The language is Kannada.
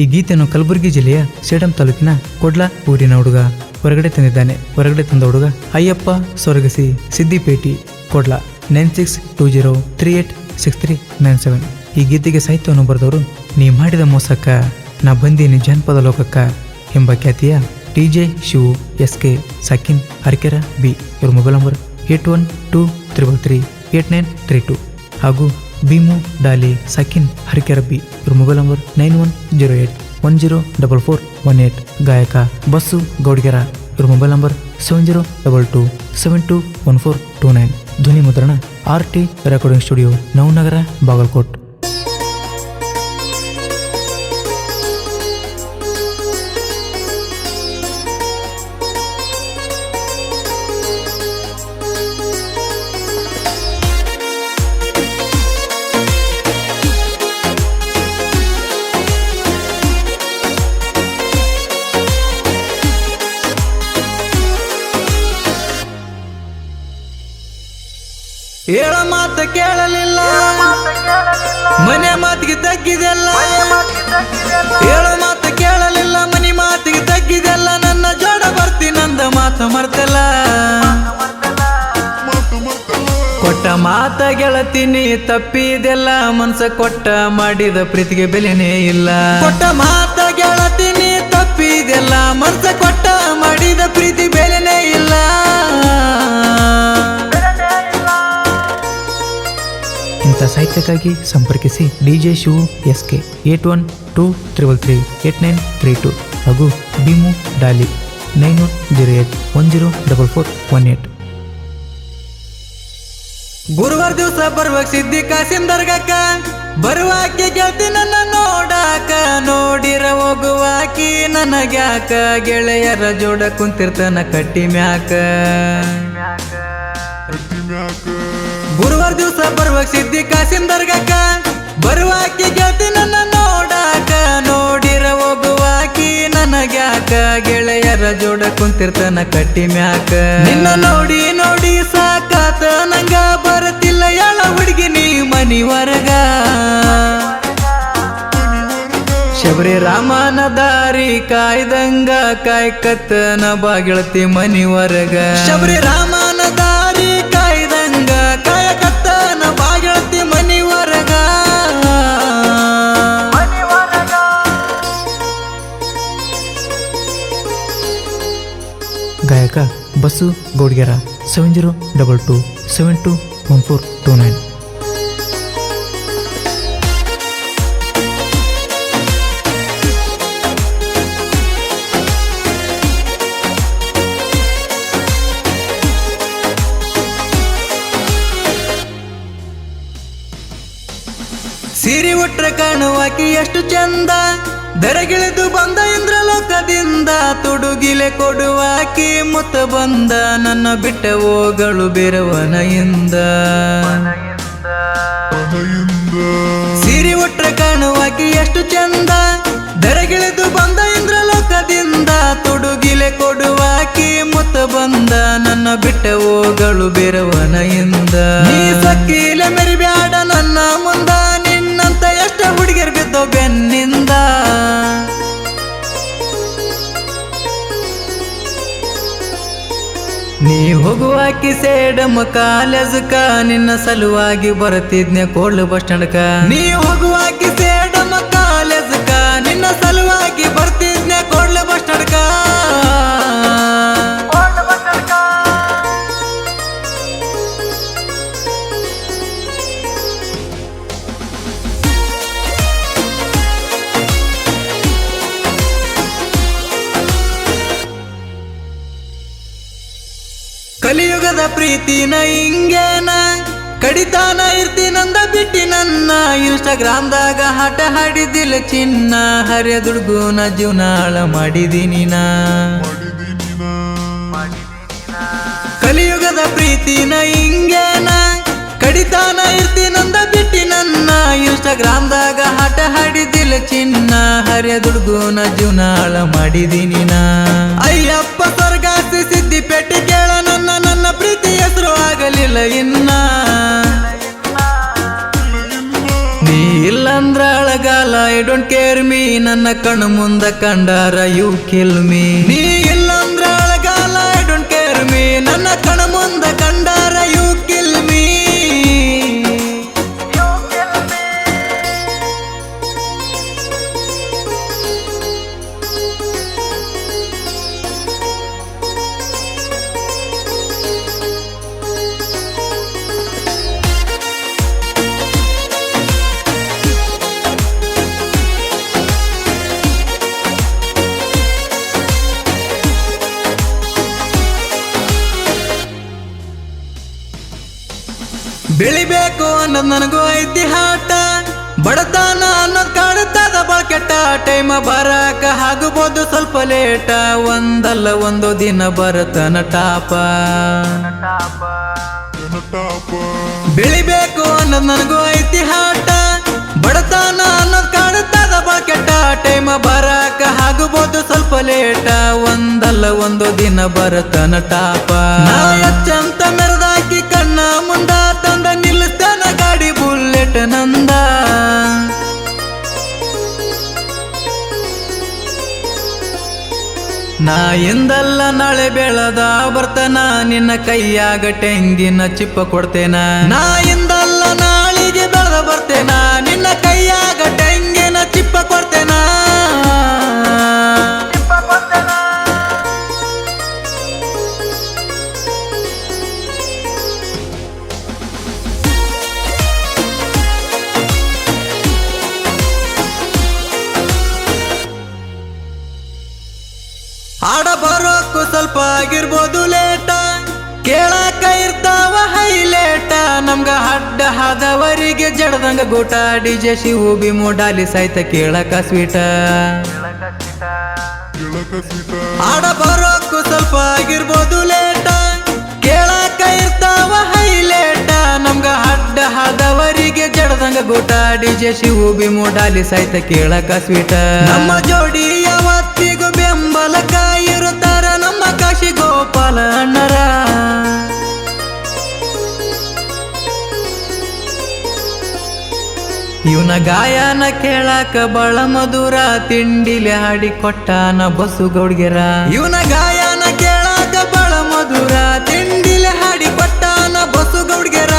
ಈ ಗೀತೆಯನ್ನು ಕಲಬುರಗಿ ಜಿಲ್ಲೆಯ ಸೇಡಂ ತಾಲೂಕಿನ ಕೊಡ್ಲ ಊರಿನ ಹುಡುಗ ಹೊರಗಡೆ ತಂದಿದ್ದಾನೆ. ಹೊರಗಡೆ ತಂದ ಹುಡುಗ ಅಯ್ಯಪ್ಪ ಸೊರಗಸಿ, ಸಿದ್ದಿಪೇಟಿ, ಕೊಡ್ಲ nine six two zero three eight six three nine seven. ಈ ಗೀತೆಗೆ ಸಾಹಿತ್ಯವನ್ನು ಬರೆದವರು, ನೀ ಮಾಡಿದ ಮೋಸಕ್ಕ, ನಾ ಬಂದೀನಿ ಜಾನಪದ ಲೋಕಕ್ಕ ಎಂಬ ಖ್ಯಾತಿಯ T J Shivu, S K Sakin, ಹರ್ಕೆರ ಬಿ. ಇವರ mobile number eight one two triple three eight nine three two. ಹಾಗೂ ಭೀಮು, ಡಾಲಿ, ಸಕಿನ್ ಹರಿಕೆರಬ್ಬಿ ಇವ್ರ mobile number nine one zero eight, one zero double four, one eight, ಗಾಯಕ, ಬಸ್ಸು, ಗೌಡ್ಗೆರ ಇವ್ರ mobile number seven zero double two, seven two one four two nine. ಧ್ವನಿ ಮುದ್ರಣ, R T recording studio, Navanagar, Bagalkot. ಹೇಳ ಮಾತ ಕೇಳಲಿಲ್ಲ. ಮನೆ ಮಾತಿಗೆ ತಗ್ಗಿದೆಲ್ಲ. ಹೇಳ ಮಾತ ಕೇಳಲಿಲ್ಲ, ಮನೆ ಮಾತಿಗೆ ತಗ್ಗಿದೆಲ್ಲ. ನನ್ನ ಜೋಡ ಬರ್ತಿ, ನಂದ ಮಾತು ಮರ್ತಲ್ಲ. ಕೊಟ್ಟ ಮಾತ ಗೆಳತೀನಿ ತಪ್ಪಿದೆಲ್ಲ. ಮನ್ಸ ಕೊಟ್ಟ ಮಾಡಿದ ಪ್ರೀತಿಗೆ ಬೆಲೆನೇ ಇಲ್ಲ. ಕೊಟ್ಟ ಮಾತ ಗೆಳತೀನಿ ತಪ್ಪಿದೆಲ್ಲ. ಮನ್ಸ ಕೊಟ್ಟ ಮಾಡಿದ ಪ್ರೀತಿ ಇಂಥ ಸಂಪರ್ಕಿಸಿ DJ Shivu S K eight one two triple three eight nine three two ಹಾಗೂ Bhimu Dali nine one zero eight one zero double four one eight. ಗುರುವಾರ ದಿವಸ ಬರ್ಬೇಕು ಸಿದ್ದಿ ಕಾಸಿನ ದರ್ಗಕ್ಕ ಬರುವಾಕೆ ಗೆಳತಿ ನನ್ನ ನೋಡಾಕ, ನೋಡಿರ ಹೋಗುವಾಕಿ ನನಗ್ಯಾಕ, ಗೆಳೆಯರ ಜೋಡ ಕುಂತಿರ್ತನ ಕಟ್ಟಿ ಮ್ಯಾಕ ದಿವಸ ಬರುವಾಗ ಸಿದ್ದಿ ಕಾಸಿನ ದರ್ಗಕ್ಕ ಬರುವಾಕಿ ಗೆಳತಿ ನನ್ನ ನೋಡಾಕ, ನೋಡಿರ ಹೋಗುವಾಕಿ ನನಗ್ಯಾಕ. ಗೆಳೆಯರ ಜೋಡ ಕುಂತಿರ್ತನ ಕಟ್ಟಿ ಮ್ಯಾಕ. ನಿನ್ನ ನೋಡಿ ನೋಡಿ ಸಾಕಾತ, ನಂಗ ಬರತಿಲ್ಲ ಯಾಳ ಹುಡುಗಿ ನೀ ಮನಿ ವರ್ಗ ಶಬರಿ ರಾಮನ ದಾರಿ ಕಾಯ್ದಂಗ ಕಾಯ್ಕತ್ತನ ಬಾಗಿಳತಿ ಮನಿವರ್ಗ. ಶಬರಿ ರಾಮನ ದಾರಿ ಕಾಯ್ದಂಗ ಕಾಯಕತ್ತನ ಗಾಯಕ bus ಗೌಡ್ಗೆರ seven zero double two seven two one four two nine ಸಿರಿ ಒಟ್ರೆ ಕಾಣುವಾಕಿ ಎಷ್ಟು ಚಂದ. ದರಗಿಳಿದು ಬಂದ ಇಂದ್ರಲೋಕದಿಂದ ತುಡುಗಿಲೆ ಕೊಡುವಾಕಿ ಮುತ್ತ ಬಂದ ನನ್ನ ಬಿಟ್ಟ ಓಗಳು ಬಿರವನೆಯಿಂದ ಸಿರಿ ಒಟ್ಟರೆ ಕಾಣುವಾಕಿ ಎಷ್ಟು ಚಂದ. ದರಗಿಳಿದು ಬಂದ ಇಂದ್ರಲೋಕದಿಂದ ತುಡುಗಿಲೆ ಕೊಡುವಾಕಿ ಮುತ್ತ ಬಂದ ನನ್ನ ಬಿಟ್ಟ ಹೋಗಳು ಎಂದ ನೀ ನೀ ಹೋಗುವಾಕಿ ಸೇಡಮ ಕಾಲೇಜಕ ನಿನ್ನ ಸಲುವಾಗಿ ಬರುತ್ತಿದ್ನೆ ಕೋಳ್ಳು ಬಸ್ ಸ್ಟ್ಯಾಂಡ್ಕ. ನೀ ಹೋಗುವಾಕಿ ಸೇಡಮ ಕಾಲೇಜಕ ನಿನ್ನ ಸಲುವಾಗಿ ಬರ್ತಿದ್ನೆ ಕೋಳ್ಳು ಬಸ್ ಸ್ಟ್ಯಾಂಡ್ಕ. ಕಲಿಯುಗದ ಪ್ರೀತಿನ ಹಿಂಗೇನ ಕಡಿತಾನ ಇರ್ತೀನಂದ ಬಿಟ್ಟಿ ನನ್ನ ಇನ್ಸ್ಟಾಗ್ರಾಮ್ದಾಗ ಹಠ ಹಾಡಿದಿಲ್ಲ ಚಿನ್ನ ಹರಿಯ ದುಡ್ಗುನ ಜೀವನ ಹಾಳ ಮಾಡಿದೀನಿ ನಾ. ಕಲಿಯುಗದ ಪ್ರೀತಿನ ಹಿಂಗೇನ ಕಡಿತಾನ ಇರ್ತೀನಂದ ಬಿಟ್ಟಿ ನನ್ನ ಇನ್ಸ್ಟಾಗ್ರಾಮ್ದಾಗ ಹಠ ಹಾಡಿದಿಲ್ಲ ಚಿನ್ನ ಹರಿಯ ದುಡ್ಗುನ ಜೀವನಾಳ ಮಾಡಿದೀನಿ ನಾ. ಅಯ್ಯಪ್ಪ ಸ್ವರ್ಗಾಸಿ ಸಿದ್ದಿ ಪೆಟ್ಟಿ ಕೇಳ ನನ್ನ ನನ್ನ ಪ್ರೀತಿ ಹೆಸರು ಆಗಲಿಲ್ಲ ಇನ್ನ. ನೀ ಇಲ್ಲಂದ್ರ ಅಳಗಾಲ ಐ ಡೋಂಟ್ ಕೇರ್ ಮೀ ನನ್ನ ಕಣ್ಣು ಮುಂದ ಕಂಡಾರ ಯು ಕಿಲ್ ಮೀ ಬೆಳಿಬೇಕು ಅನ್ನೋದು ನನಗೂ ಐತಿ ಹಾಟ ಬಡತನ ಅನ್ನೋದು ಕಾಡುತ್ತದ ಕೆಟ್ಟ ಟೈಮ ಬರಕ ಆಗಬಹುದು ಸ್ವಲ್ಪ ಲೇಟ. ಒಂದಲ್ಲ ಒಂದು ದಿನ ಬರತನ ಟಾಪ ಬೆಳಿಬೇಕು ಅನ್ನೋದು ನನಗೂ ಐತಿ ಹಾಟ ಬಡತನ ಅನ್ನೋದು ಕಾಡುತ್ತದ ಕೆಟ್ಟ ಟೈಮ ಬರಕ ಆಗಬಹುದು ಸ್ವಲ್ಪ ಲೇಟ. ಒಂದಲ್ಲ ಒಂದು ದಿನ ಬರತನ ಟಾಪ ನಾ ಎಂದಲ್ಲ ನಾಳೆ ಬೆಳದ ಬರ್ತನ, ನಿನ್ನ ಕೈಯಾಗ ಟೆಂಗಿನ ಚಿಪ್ಪ ಕೊಡ್ತೇನ? ನಾ ಎಂದಲ್ಲ ನಾಳಿಗೆ ಬೆಳೆದ ಬರ್ತೇನ, ನಿನ್ನ ಕೈಯಾಗ ಹಿಂಗೆನ ಚಿಪ್ಪ ಕೊಡ್ತೇನ? ಆಗಿರ್ಬೋದು ಲೇಟ. ಕೇಳಾಕ ಇರ್ತಾವ ಹೈಲೇಟ ನಮ್ಗ ಅಡ್ಡ ಹಾದವರಿಗೆ ಜಡದಂಗ ಗೂಟ. ಡಿಜೆ ಶಿವು ಬಿ ಮೂಡಾಲಿ ಸಹಿತ ಕೇಳಕ ಸ್ವೀಟ. ಆಡ ಬರೋಕು ಸ್ವಲ್ಪ ಆಗಿರ್ಬೋದು ಲೇಟ. ಕೇಳಾಕ ಇರ್ತಾವ ಹೈಲೇಟ ನಮ್ಗ ಅಡ್ಡ ಹಾದವರಿಗೆ ಜಡದಂಗ ಗೂಟ. ಡಿಜೆ ಶಿವು ಬಿ ಮೂಡಾಲಿ ಸಹಿತ ಕೇಳಕ ಸ್ವೀಟ. ನಮ್ಮ ಜೋಡಿ ಗೋಪಾಲ ಅಣ್ಣರ. ಇವನ ಗಾಯನ ಕೇಳಾಕ ಬಳ ಮಧುರ, ತಿಂಡಿಲಿ ಹಾಡಿ ಕೊಟ್ಟಾನ ಬಸು ಗೌಡ್ಗೆರ ಇವನ ಗಾಯನ ಕೇಳಾಕ ಬಳ ಮಧುರ, ತಿಂಡಿಲಿ ಹಾಡಿ ಕೊಟ್ಟಾನ ಬಸು ಗೌಡ್ಗೆರ